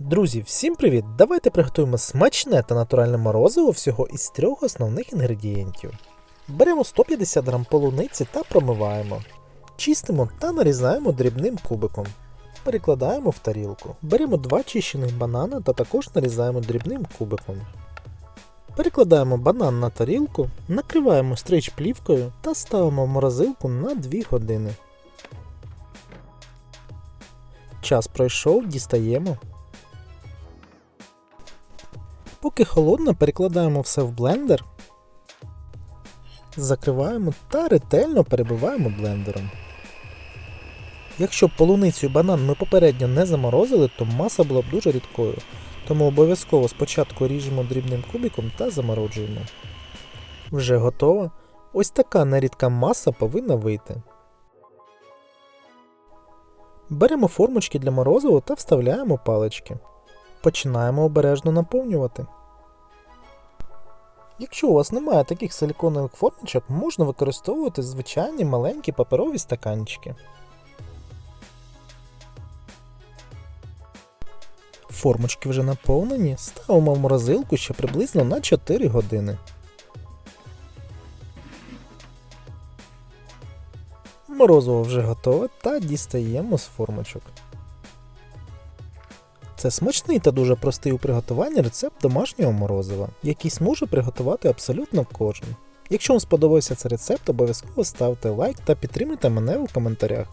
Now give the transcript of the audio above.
Друзі, всім привіт! Давайте приготуємо смачне та натуральне морозиво всього із трьох основних інгредієнтів. Беремо 150 г полуниці та промиваємо. Чистимо та нарізаємо дрібним кубиком. Перекладаємо в тарілку. Беремо два чищених банана та також нарізаємо дрібним кубиком. Перекладаємо банан на тарілку, накриваємо стрич плівкою та ставимо в морозилку на 2 години. Час пройшов, дістаємо. Поки холодно, перекладаємо все в блендер, закриваємо та ретельно перебиваємо блендером. Якщо полуницю і банан ми попередньо не заморозили, то маса була б дуже рідкою, тому обов'язково спочатку ріжемо дрібним кубиком та заморожуємо. Вже готово. Ось така нерідка маса повинна вийти. Беремо формочки для морозива та вставляємо палички. Починаємо обережно наповнювати. Якщо у вас немає таких силіконових формочок, можна використовувати звичайні маленькі паперові стаканчики. Формочки вже наповнені, ставимо в морозилку ще приблизно на 4 години. Морозиво вже готове та дістаємо з формочок. Це смачний та дуже простий у приготуванні рецепт домашнього морозива, який зможе приготувати абсолютно кожен. Якщо вам сподобався цей рецепт, обов'язково ставте лайк та підтримуйте мене у коментарях.